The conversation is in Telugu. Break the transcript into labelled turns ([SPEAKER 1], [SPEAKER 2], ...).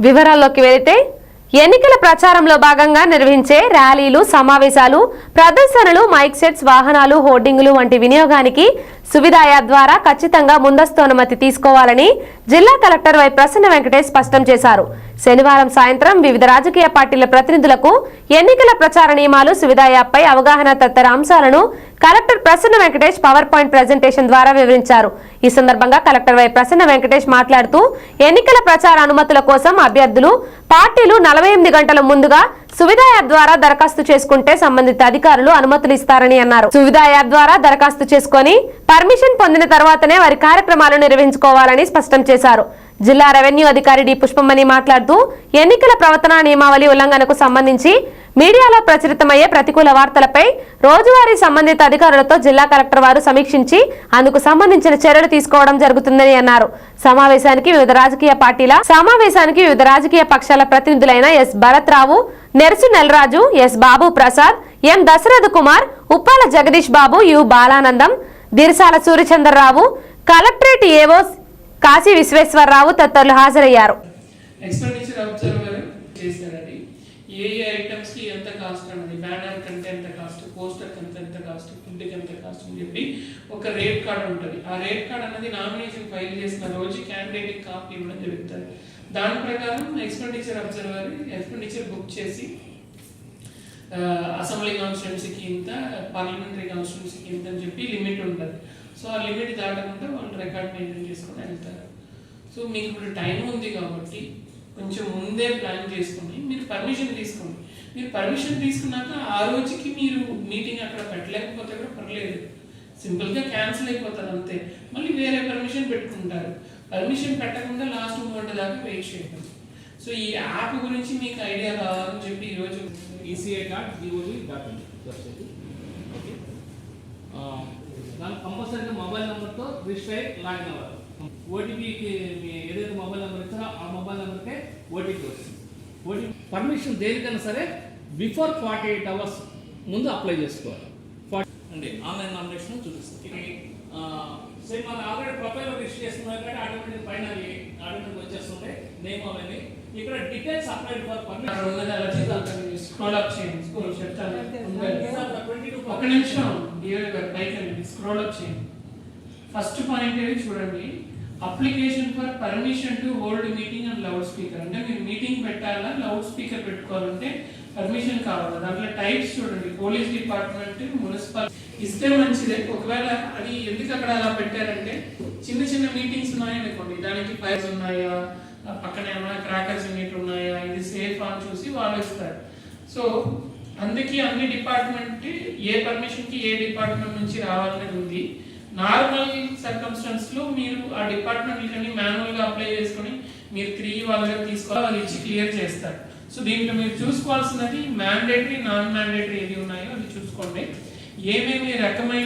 [SPEAKER 1] వివరాల్లోకి వెళితే ఎన్నికల ప్రచారంలో భాగంగా నిర్వహించే ర్యాలీలు సమావేశాలు ప్రదర్శనలు మైక్ సెట్స్ వాహనాలు హోర్డింగులు వంటి వినియోగానికి సువిధ యాప్ ద్వారా ఖచ్చితంగా ముందస్తు అనుమతి తీసుకోవాలని జిల్లా కలెక్టర్ వై ప్రసన్న వెంకటేష్ స్పష్టం చేశారు. శనివారం సాయంత్రం వివిధ రాజకీయ పార్టీల ప్రతినిధులకు ఎన్నికల ప్రచార నియమాలు సువిధాయపై యాప్పై అవగాహన తదితర అంశాలను collector Prasanna Venkatesh power point presentation ద్వారా వివరించారు. ఈ సందర్భంగా కలెక్టర్ వై ప్రసన్న వెంకటేష్ మాట్లాడుతూ ఎన్నికల ప్రచార అనుమతుల కోసం అభ్యర్థులు పార్టీలు నలభై ఎనిమిది గంటల ముందుగా సువిధా యాప్ ద్వారా దరఖాస్తు చేసుకుంటే సంబంధిత అధికారులు అనుమతులు ఇస్తారని అన్నారు. సువిధ యాప్ ద్వారా దరఖాస్తు చేసుకొని పర్మిషన్ పొందిన తర్వాతనే వారి కార్యక్రమాలు నిర్వహించుకోవాలని స్పష్టం చేశారు. జిల్లా రెవెన్యూ అధికారి డి పుష్పమణి మాట్లాడుతూ ఎన్నికల ప్రవర్తన నియమావళి ఉల్లంఘనకు సంబంధించి మీడియాలో ప్రచురితమయ్యే ప్రతికూల వార్తలపై రోజువారీ సంబంధిత అధికారులతో జిల్లా కలెక్టర్ వారు సమీక్షించి అందుకు సంబంధించిన చర్యలు తీసుకోవడం జరుగుతుందని అన్నారు. సమావేశానికి వివిధ రాజకీయ పార్టీల సమావేశానికి వివిధ రాజకీయ పక్షాల ప్రతినిధులైన S. Bharat Rao Nerasu Nelaraju S Babu Prasad M Dasharath Kumar Uppala Jagadish Babu U Balanandam Dirasala Suryachandrarao collectorate ఏవో కాశీ విశ్వేశ్వరరావు తదితరులు హాజరయ్యారు.
[SPEAKER 2] ఏ ఏ ఐటమ్స్కి ఎంత కాస్ట్ అన్నది బ్యానర్ కంటే ఎంత కాస్ట్ పోస్టర్ కంటే ఎంత కాస్ట్ ఫుడ్కి ఎంత కాస్ట్ అని చెప్పి ఒక రేట్ కార్డ్ ఉంటుంది. ఆ రేట్ కార్డ్ అన్నది నామినేషన్ ఫైల్ చేసిన రోజు క్యాండిడేట్కి కాపీ ఇవ్వడం జరుగుతుంది. దాని ప్రకారం ఎక్స్పెండిచర్ అబ్జర్వర్ ఎక్స్పెండిచర్ బుక్ చేసి అసెంబ్లీ కాన్స్టిట్యున్సీకి ఇంత పార్లమెంటరీ కాన్స్టిట్యున్సీకి ఇంత అని చెప్పి లిమిట్ ఉంటుంది. సో ఆ లిమిట్ దాటకుండా వాళ్ళు రికార్డ్ మెయింటైన్ చేసుకొని వెళ్తారు. సో మీకు ఇప్పుడు టైం ఉంది కాబట్టి కొంచెం ముందే ప్లాన్ చేసుకొని మీరు పర్మిషన్ తీసుకోండి. మీరు పర్మిషన్ తీసుకున్నాక ఆ రోజుకి మీరు మీటింగ్ అక్కడ పెట్టలేకపోతే కూడా పర్లేదు. సింపుల్గా క్యాన్సిల్ అయిపోతారు అంతే. మళ్ళీ వేరే పర్మిషన్ పెట్టుకుంటారు. పర్మిషన్ పెట్టకుండా లాస్ట్ మూమెంట్ దాకా వెయిట్ చేయడం. సో ఈ యాప్ గురించి మీకు ఐడియా కావాలని చెప్పి ఈరోజు
[SPEAKER 3] ECI dot GOV dot in website okay దాని దానికి కంపల్సరీగా మొబైల్ నెంబర్తో రిజిస్టర్ అయ్యి లాగిన్ అవ్వాలి. ఓటీపీకి మీ ఏదైతే మొబైల్ నెంబర్ ఇచ్చారో ఆ మొబైల్ నెంబర్కే ఓటీపీ వస్తుంది ఓటీపీ పర్మిషన్ దేనికైనా సరే బిఫోర్ ఫార్టీ ఎయిట్ అవర్స్ ముందు అప్లై చేసుకోవాలి. ఫార్టీ అండి ఆన్లైన్ నామినేషన్ చూపిస్తుంది సేమ్ మన ఆల్రెడీ ప్రొఫైల్ రిజిస్టర్ చేసుకున్నారు కాబట్టి ఆటోమేటిక్ పైన ఆటోమేటిక్ వచ్చేస్తుంది నేమ్ అవన్నీ. ఇక్కడ details apply for
[SPEAKER 2] scroll up చేయండి. స్క్రోల్.
[SPEAKER 3] పర్మిషన్
[SPEAKER 2] ఒక నిమిషం. స్క్రోల్ అప్ చేయండి. ఫస్ట్ పాయింట్ ఏది చూడండి. Application for permission to hold meeting and loud speaker అంటే మీరు మీటింగ్ పెట్టాలా లౌడ్ స్పీకర్ పెట్టుకోవాలంటే పర్మిషన్ కావాలి. దాంట్లో టైప్స్ చూడండి. పోలీస్ డిపార్ట్మెంట్ మున్సిపల్ ఇస్తే మంచిదే. ఒకవేళ అది ఎందుకు అక్కడ అలా పెట్టారంటే చిన్న చిన్న మీటింగ్స్ ఉన్నాయనుకోండి. దానికి ఫైర్స్ ఉన్నాయా? పక్కన ఏమైనా క్రాకర్స్ ఉన్నట్టు ఉన్నాయా? ఇది సేఫ్ అని చూసి వాళ్ళు ఇస్తారు. సో అందుకే అన్ని డిపార్ట్మెంట్ ఏ పర్మిషన్కి ఏ డిపార్ట్మెంట్ నుంచి రావాలనేది ఉంది. నార్మల్ సర్కమ్స్టెన్స్లో మీరు ఆ డిపార్ట్మెంట్ కన్నీ మాన్యువల్గా అప్లై చేసుకొని మీరు తిరిగి వాళ్ళ దగ్గర తీసుకోవాలి వాళ్ళు ఇచ్చి క్లియర్ చేస్తారు. సో దీంట్లో మీరు చూసుకోవాల్సినది మ్యాండేటరీ నాన్ మ్యాండేటరీ ఏది ఉన్నాయో అది చూసుకోండి. ఏమేమి రకమైన